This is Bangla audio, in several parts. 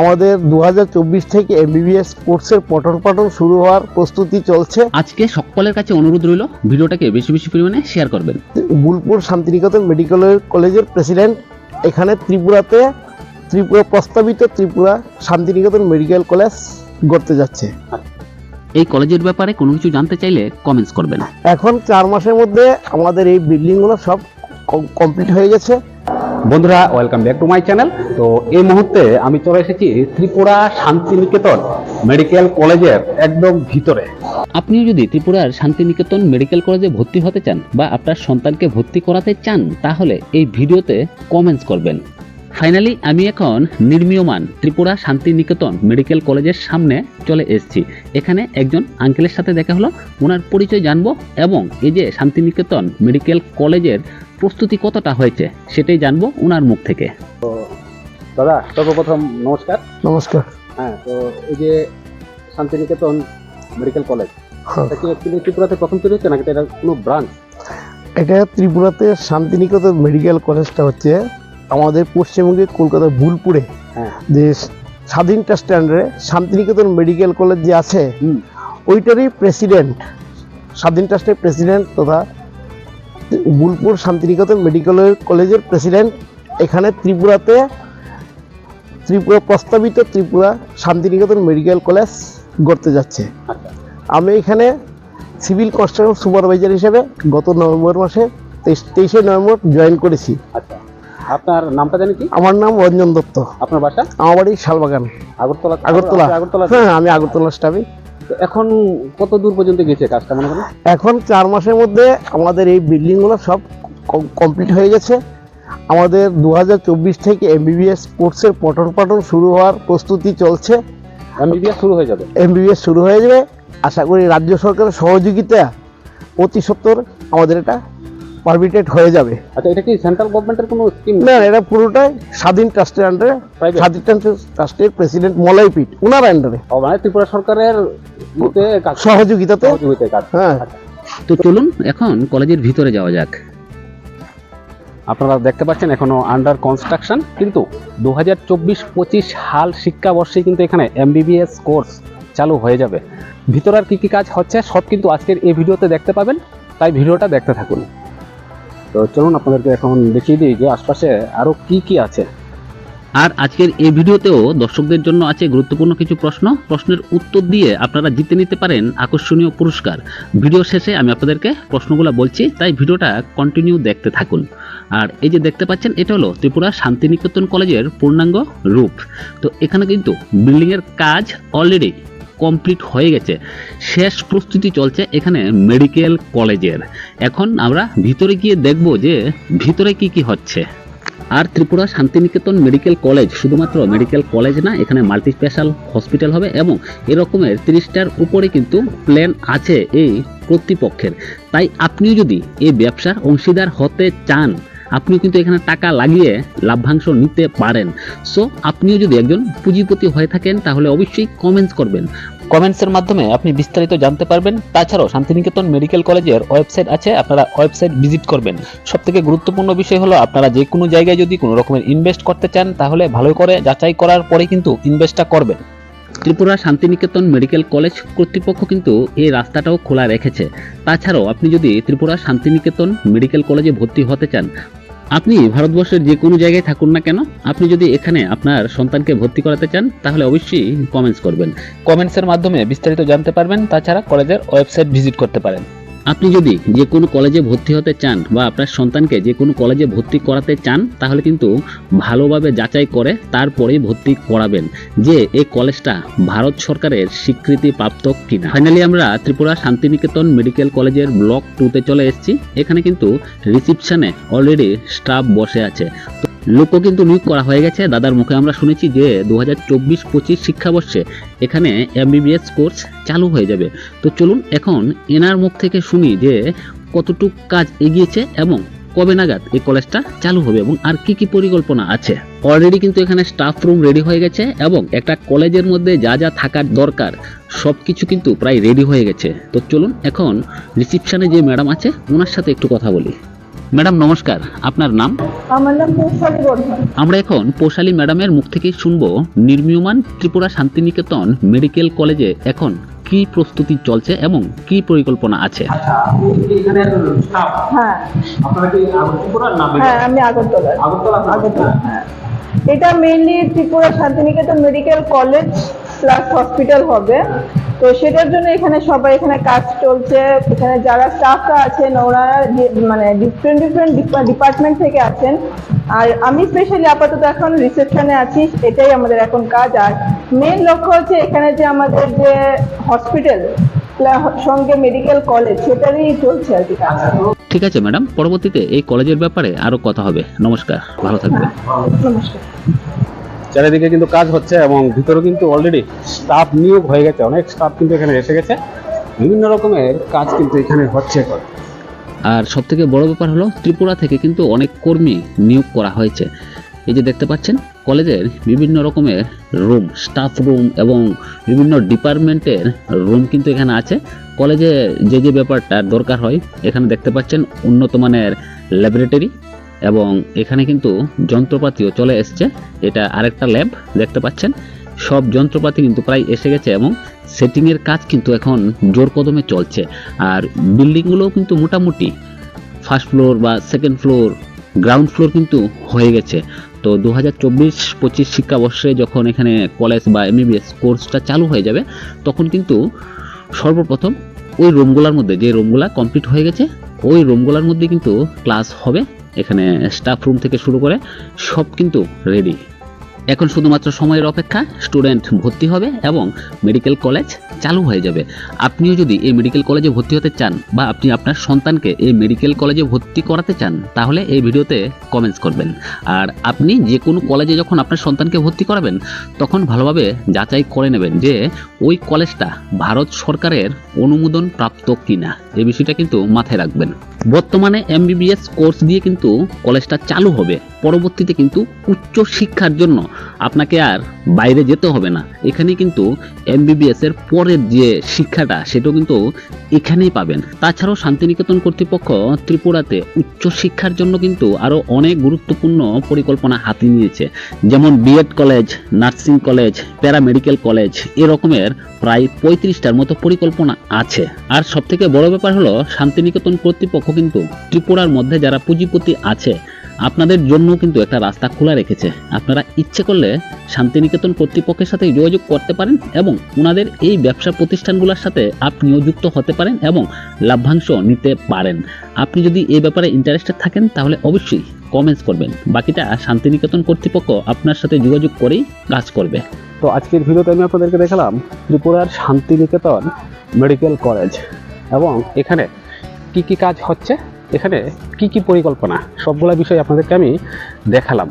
আমাদের দু হাজার চব্বিশ থেকে এমবিবিএস কোর্সের পঠন পাঠন শুরু হওয়ার প্রস্তুতি চলছে। আজকে সকলের কাছে অনুরোধ রইল ভিডিওটাকে বেশি বেশি পরিমাণে শেয়ার করবেন। বুলপুর শান্তিনিকেতন মেডিকেল কলেজের প্রেসিডেন্ট এখানে ত্রিপুরাতে ত্রিপুরা প্রস্তাবিত ত্রিপুরা শান্তিনিকেতন মেডিকেল কলেজ গড়তে যাচ্ছে। এই কলেজের ব্যাপারে কোনো কিছু জানতে চাইলে কমেন্টস করবেন। এখন চার মাসের মধ্যে আমাদের এই বিল্ডিংগুলো সব কমপ্লিট হয়ে গেছে। বন্ধুরা welcome back to my channel তো এই মুহূর্তে আমি চলে এসেছি ত্রিপুরা শান্তিনিকেতন মেডিকেল কলেজের একদম ভিতরে। আপনি যদি ত্রিপুরার শান্তিনিকেতন মেডিকেল কলেজে ভর্তি হতে চান বা আপনার সন্তানকে ভর্তি করাতে চান, তাহলে এই ভিডিওতে কমেন্টস করবেন। ফাইনালি আমি এখন নির্মীয়মান ত্রিপুরা শান্তিনিকেতন মেডিকেল কলেজের সামনে চলে এসেছি। এখানে একজন আঙ্কেলের সাথে দেখা হলো, ওনার পরিচয় জানব এবং এই যে শান্তিনিকেতন মেডিকেল কলেজের প্রস্তুতি কতটা হয়েছে সেটাই জানব ওনার মুখ থেকে। দাদা সর্বপ্রথম নমস্কার। নমস্কার। হ্যাঁ তো এই যে শান্তিনিকেতন মেডিকেল কলেজ হ্যাঁ। এটা কি অ্যাকচুয়ালি ত্রিপুরাতে প্রথম তৈরি হচ্ছে নাকি এটা কোনো ব্রাঞ্চ? এটা ত্রিপুরাতে শান্তিনিকেতন মেডিকেল কলেজটা হচ্ছে আমাদের পশ্চিমবঙ্গে কলকাতার বুলপুরে হ্যাঁ। যে স্বাধীন ট্রাস্টের আন্ডারে শান্তিনিকেতন মেডিকেল কলেজ যে আছে ওইটারই প্রেসিডেন্ট স্বাধীন ট্রাস্টের প্রেসিডেন্ট তথা বুলপুর শান্তিনিকেতন মেডিকেল কলেজের প্রেসিডেন্ট এখানে ত্রিপুরাতে ত্রিপুরা প্রস্তাবিত ত্রিপুরা শান্তিনিকেতন মেডিকেল কলেজ গড়তে যাচ্ছে। আমি এখানে সিভিল কনস্ট্রাকশন সুপারভাইজার হিসেবে গত নভেম্বর মাসে তেইশ তেইশে নভেম্বর জয়েন করেছি। আচ্ছা আপনার নামটা জানি কি? আমার নাম রঞ্জন দত্ত। আপনার বাসা? আমার বাড়ি শালবাগান। আগরতলা আগরতলা। আগরতলা হ্যাঁ আমি আগরতলা স্টাফে এখন কত দূর পর্যন্ত গেছে কাজটা মনে করেন? এখন চার মাসের মধ্যে আমাদের এই বিল্ডিংগুলো সব কমপ্লিট হয়ে গেছে। আমাদের দু হাজার চব্বিশ থেকে এমবিবিএস কোর্সের পঠন পাঠন শুরু হওয়ার প্রস্তুতি চলছে। এমবিবিএস শুরু হয়ে যাবে? এমবিবিএস শুরু হয়ে যাবে। আশা করি রাজ্য সরকারের সহযোগিতা অতি সত্তর আমাদের এটা পারমিটেড হয়ে যাবে। আচ্ছা এটা কি সেন্ট্রাল গভর্নমেন্টের কোনো স্কিম না এটা পুরোটাই স্বাধীন ট্রাস্টের আন্ডারে? স্বাধীন ট্রাস্টের প্রেসিডেন্ট মলয়পীঠ ওনার আন্ডারে ও মানে ত্রিপুরা সরকারের সহযোগিতাতে হ্যাঁ। তো চলুন এখন কলেজের ভিতরে যাওয়া যাক। আপনারা দেখতে পাচ্ছেন এখনও আন্ডার কনস্ট্রাকশন কিন্তু দু হাজার চব্বিশ পঁচিশ হাল শিক্ষাবর্ষে কিন্তু এখানে এমবিবিএস কোর্স চালু হয়ে যাবে। ভিতর আর কি কি কাজ হচ্ছে সব কিন্তু আজকের এই ভিডিওতে দেখতে পাবেন তাই ভিডিওটা দেখতে থাকুন। তো চলুন আপনাদেরকে এখন দেখিয়ে দিই যে আশপাশে আরও কি কি আছে। আর আজকের এই ভিডিওতেও দর্শকদের জন্য আছে গুরুত্বপূর্ণ কিছু প্রশ্ন। প্রশ্নের উত্তর দিয়ে আপনারা জিতে নিতে পারেন আকর্ষণীয় পুরস্কার। ভিডিও শেষে আমি আপনাদেরকে প্রশ্নগুলো বলছি, তাই ভিডিওটা কন্টিনিউ দেখতে থাকুন। আর এই যে দেখতে পাচ্ছেন, এটা হলো ত্রিপুরা শান্তিনিকেতন কলেজের পূর্ণাঙ্গ রূপ। তো এখানে কিন্তু বিল্ডিংয়ের কাজ অলরেডি কমপ্লিট হয়ে গেছে। শেষ প্রস্তুতি চলছে এখানে মেডিকেল কলেজের। এখন আমরা ভিতরে গিয়ে দেখব যে ভিতরে কি কি হচ্ছে। আর ত্রিপুরা শান্তিনিকেতন মেডিকেল কলেজ, শুধুমাত্র মেডিকেল কলেজ না, এখানে মাল্টি স্পেশাল হসপিটাল হবে এবং এরকমের তিরিশটার উপরে কিন্তু প্ল্যান আছে এই কর্তৃপক্ষের। তাই আপনিও যদি এই ব্যবসার অংশীদার হতে চান, আপনিও কিন্তু এখানে টাকা লাগিয়ে লাভ্যাংশ নিতে পারেন। সো আপনিও যদি একজন পুঁজিপতি হয়ে থাকেন, তাহলে অবশ্যই কমেন্টস করবেন। কমেন্টসের মাধ্যমে আপনি বিস্তারিত জানতে পারবেন। তাছাড়াও শান্তিনিকেতন মেডিকেল কলেজের ওয়েবসাইট আছে, আপনারা ওয়েবসাইট ভিজিট করবেন। সব থেকে গুরুত্বপূর্ণ বিষয় হলো, আপনারা যে কোনো জায়গায় যদি কোনো রকমের ইনভেস্ট করতে চান, তাহলে ভালো করে যাচাই করার পরে কিন্তু ইনভেস্টটা করবেন। ত্রিপুরা শান্তিনিকেতন মেডিকেল কলেজ কর্তৃপক্ষ কিন্তু এই রাস্তাটাও খোলা রেখেছে। তাছাড়াও আপনি যদি ত্রিপুরা শান্তিনিকেতন মেডিকেল কলেজে ভর্তি হতে চান আপনি ভারতবর্ষের যে কোনো জায়গায় থাকুন না কেন? আপনি যদি এখানে আপনার সন্তানকে ভর্তি করাতে চান, তাহলে অবশ্যই কমেন্টস করবেন। কমেন্টসের মাধ্যমে বিস্তারিত জানতে পারবেন। তাছাড়া কলেজের ওয়েবসাইট ভিজিট করতে পারেন। আপনি যদি যে কোনো কলেজে ভর্তি হতে চান বা আপনার সন্তানকে যে কোনো কলেজে ভর্তি করাতে চান, তাহলে কিন্তু ভালোভাবে যাচাই করে তারপরেই ভর্তি করাবেন যে এই কলেজটা ভারত সরকারের স্বীকৃতি প্রাপ্ত কিনা। ফাইনালি আমরা ত্রিপুরা শান্তিনিকেতন মেডিকেল কলেজের ব্লক টুতে চলে এসেছি। এখানে কিন্তু রিসিপশনে অলরেডি স্টাফ বসে আছে। লোকও কিন্তু নিয়োগ করা হয়ে গেছে। দাদার মুখে আমরা শুনেছি যে দু হাজার চব্বিশ পঁচিশ শিক্ষাবর্ষে এখানে এমবিবিএস কোর্স চালু হয়ে যাবে। তো চলুন এখন এনার মুখ থেকে শুনি যে কতটুক কাজ এগিয়েছে এবং কবে নাগাদ এই কলেজটা চালু হবে এবং আর কি কি পরিকল্পনা আছে। অলরেডি কিন্তু এখানে স্টাফ রুম রেডি হয়ে গেছে এবং একটা কলেজের মধ্যে যা যা থাকার দরকার সব কিছু কিন্তু প্রায় রেডি হয়ে গেছে। তো চলুন এখন রিসিপশনে যে ম্যাডাম আছে, ওনার সাথে একটু কথা বলি। ম্যাডাম নমস্কার। আপনার নাম? আমার নাম পৌশালী বর্ধন আমরা এখন পোশালী ম্যাডামের মুখ থেকেই শুনব নির্মীয়মান ত্রিপুরা শান্তিনিকেতন মেডিকেল কলেজে এখন কি প্রস্তুতি চলছে এবং কি পরিকল্পনা আছে? হ্যাঁ। হ্যাঁ আগরতলা হ্যাঁ। এটা mainly Tripura Santiniketan medical college plus hospital হবে। তো সেটার জন্য এখানে সবাই এখানে কাজ চলছে। এখানে যারা স্টাফরা আছেন ওনারা মানে ডিফারেন্ট ডিফারেন্ট ডিপার্টমেন্ট থেকে আছেন। আর আমি স্পেশালি আপাতত এখন রিসেপশনে আছি এটাই আমাদের এখন কাজ। আর মেন লক্ষ্য হচ্ছে এখানে যে আমাদের যে হসপিটাল সঙ্গে মেডিকেল কলেজ সেটারই চলছে আর কি কাজ। ঠিক আছে ম্যাডাম পরবর্তীতে এই কলেজের ব্যাপারে আরও কথা হবে। নমস্কার ভালো থাকবেন। নমস্কার। চারিদিকে কিন্তু কাজ হচ্ছে এবং ভিতরে কিন্তু অলরেডি স্টাফ নিয়োগ হয়ে গেছে। অনেক স্টাফ কিন্তু এখানে এসে গেছে। বিভিন্ন রকমের কাজ কিন্তু এখানে হচ্ছে। আর সব থেকে বড় ব্যাপার হলো, ত্রিপুরা থেকে কিন্তু অনেক কর্মী নিয়োগ করা হয়েছে। এই যে দেখতে পাচ্ছেন, কলেজের বিভিন্ন রকমের রুম স্টাফ রুম এবং বিভিন্ন ডিপার্টমেন্টের রুম কিন্তু এখানে আছে। কলেজে যে যে ব্যাপারটা দরকার হয়, এখানে দেখতে পাচ্ছেন উন্নত মানের ল্যাবরেটরি এবং এখানে কিন্তু যন্ত্রপাতিও চলে এসছে। এটা আরেকটা ল্যাব দেখতে পাচ্ছেন? সব যন্ত্রপাতি কিন্তু প্রায় এসে গেছে এবং সেটিংয়ের কাজ কিন্তু এখন জোর কদমে চলছে। আর বিল্ডিংগুলোও কিন্তু মোটামুটি ফার্স্ট ফ্লোর বা সেকেন্ড ফ্লোর গ্রাউন্ড ফ্লোর কিন্তু হয়ে গেছে। তো দু হাজার চব্বিশ, পঁচিশ শিক্ষাবর্ষে যখন এখানে কলেজ বা এমবিবিএস কোর্সটা চালু হয়ে যাবে, তখন কিন্তু সর্বপ্রথম ওই রুমগুলোর মধ্যে, যে রুমগুলা কমপ্লিট হয়ে গেছে, ওই রুমগুলোর মধ্যে কিন্তু ক্লাস হবে। এখানে স্টাফ রুম থেকে শুরু করে সব কিন্তু রেডি এখন শুধুমাত্র সময়ের অপেক্ষা স্টুডেন্ট ভর্তি হবে এবং মেডিকেল কলেজ চালু হয়ে যাবে। আপনিও যদি এই মেডিকেল কলেজে ভর্তি হতে চান বা আপনি আপনার সন্তানকে এই মেডিকেল কলেজে ভর্তি করাতে চান, তাহলে এই ভিডিওতে কমেন্টস করবেন। আর আপনি যে কোনো কলেজে যখন আপনার সন্তানকে ভর্তি করাবেন, তখন ভালোভাবে যাচাই করে নেবেন যে ওই কলেজটা ভারত সরকারের অনুমোদন প্রাপ্ত কিনা। এই বিষয়টা কিন্তু মাথায় রাখবেন। বর্তমানে এমবিবিএস কোর্স দিয়ে কিন্তু কলেজটা চালু হবে। পরবর্তীতে কিন্তু উচ্চ শিক্ষার জন্য আপনাকে আর বাইরে যেতে হবে না। এখানে কিন্তু এমবিবিএস এর পরের যে শিক্ষাটা, সেটাও কিন্তু এখানেই পাবেন। তাছাড়াও শান্তিনিকেতন কর্তৃপক্ষ ত্রিপুরাতে উচ্চ শিক্ষার জন্য কিন্তু আরও অনেক গুরুত্বপূর্ণ পরিকল্পনা হাতে নিয়েছে। যেমন B Ed college nursing college paramedical college এরকমের প্রায় পঁয়ত্রিশটার মতো পরিকল্পনা আছে। আর সব থেকে বড় ব্যাপার হলো শান্তিনিকেতন কর্তৃপক্ষ কিন্তু ত্রিপুরার মধ্যে যারা পুঁজিপতি আছে, আপনাদের জন্য কিন্তু একটা রাস্তা খোলা রেখেছে। আপনারা ইচ্ছে করলে শান্তিনিকেতন কর্তৃপক্ষের সাথে যোগাযোগ করতে পারেন এবং ওনাদের এই ব্যবসা প্রতিষ্ঠানগুলোর সাথে আপনিও যুক্ত হতে পারেন এবং লাভ্যাংশ নিতে পারেন। আপনি যদি এই ব্যাপারে ইন্টারেস্টেড থাকেন, তাহলে অবশ্যই কমেন্টস করবেন। বাকিটা শান্তিনিকেতন কর্তৃপক্ষ আপনার সাথে যোগাযোগ করেই কাজ করবে। তো আজকের ভিডিওতে আমি আপনাদেরকে দেখালাম ত্রিপুরার শান্তিনিকেতন মেডিকেল কলেজ। এবং এখানে কি কি কাজ হচ্ছে, এখানে কি কি পরিকল্পনা, সবগুলো বিষয় আপনাদেরকে আমি দেখালাম।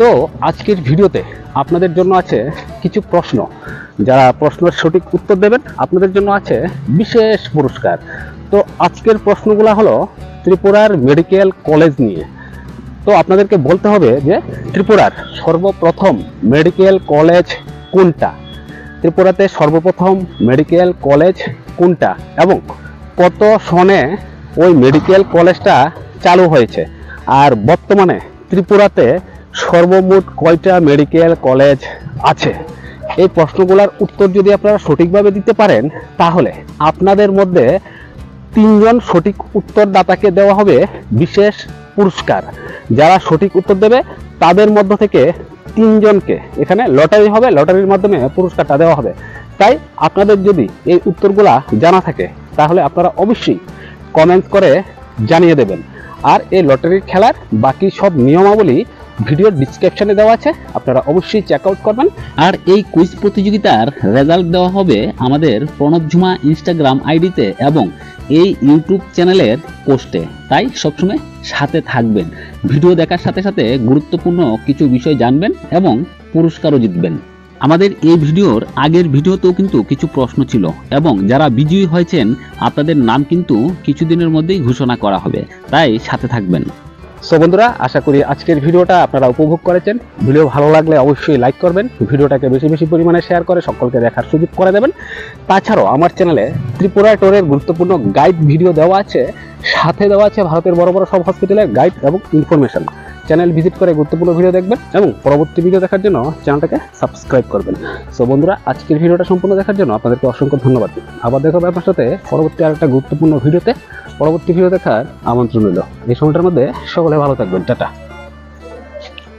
তো আজকের ভিডিওতে আপনাদের জন্য আছে কিছু প্রশ্ন। যারা প্রশ্নের সঠিক উত্তর দেবেন, আপনাদের জন্য আছে বিশেষ পুরস্কার। তো আজকের প্রশ্নগুলো হলো ত্রিপুরার মেডিকেল কলেজ নিয়ে। তো আপনাদেরকে বলতে হবে যে ত্রিপুরার সর্বপ্রথম মেডিকেল কলেজ কোনটা? ত্রিপুরাতে সর্বপ্রথম মেডিকেল কলেজ কোনটা? এবং কত সনে ওই মেডিকেল কলেজটা চালু হয়েছে। আর বর্তমানে ত্রিপুরাতে সর্বমোট কয়টা মেডিকেল কলেজ আছে? এই প্রশ্নগুলোর উত্তর যদি আপনারা সঠিকভাবে দিতে পারেন, তাহলে আপনাদের মধ্যে তিনজন সঠিক উত্তরদাতাকে দেওয়া হবে বিশেষ পুরস্কার। যারা সঠিক উত্তর দেবে, তাদের মধ্য থেকে তিনজনকে এখানে লটারি হবে, লটারির মাধ্যমে পুরস্কারটা দেওয়া হবে। তাই আপনাদের যদি এই উত্তরগুলা জানা থাকে তাহলে আপনারা অবশ্যই কমেন্টস করে জানিয়ে দেবেন। আর এই লটারির খেলার বাকি সব নিয়মাবলী ভিডিওর ডিসক্রিপশনে দেওয়া আছে, আপনারা অবশ্যই চেক আউট করবেন। আর এই কুইজ প্রতিযোগিতার রেজাল্ট দেওয়া হবে আমাদের প্রণব ঝুমা ইনস্টাগ্রাম আইডিতে এবং এই ইউটিউব চ্যানেলের পোস্টে তাই সবসময় সাথে থাকবেন। ভিডিও দেখার সাথে সাথে গুরুত্বপূর্ণ কিছু বিষয় জানবেন এবং পুরস্কারও জিতবেন। আমাদের এই ভিডিওর আগের ভিডিওতেও কিন্তু কিছু প্রশ্ন ছিল এবং যারা বিজয়ী হয়েছেন, আপনাদের নাম কিন্তু কিছুদিনের মধ্যেই ঘোষণা করা হবে। তাই সাথে থাকবেন। সো বন্ধুরা, আশা করি আজকের ভিডিওটা আপনারা উপভোগ করেছেন। ভিডিও ভালো লাগলে অবশ্যই লাইক করবেন। ভিডিওটাকে বেশি বেশি পরিমাণে শেয়ার করে সকলকে দেখার সুযোগ করে দেবেন। তাছাড়াও আমার চ্যানেলে ত্রিপুরা টোরের গুরুত্বপূর্ণ গাইড ভিডিও দেওয়া আছে। সাথে দেওয়া আছে ভারতের বড় বড় সব হসপিটালের গাইড এবং ইনফরমেশন চ্যানেল ভিজিট করে গুরুত্বপূর্ণ ভিডিও দেখবেন এবং পরবর্তী ভিডিও দেখার জন্য চ্যানেলটাকে সাবস্ক্রাইব করবেন। সো বন্ধুরা, আজকের ভিডিওটা সম্পূর্ণ দেখার জন্য আপনাদেরকে অসংখ্য ধন্যবাদ। আবার দেখো আপনার সাথে পরবর্তী আর একটা গুরুত্বপূর্ণ ভিডিওতে পরবর্তী ভিডিও দেখার আমন্ত্রণ রইল। এই সময়টার মধ্যে সকলে ভালো থাকবেন। টাটা।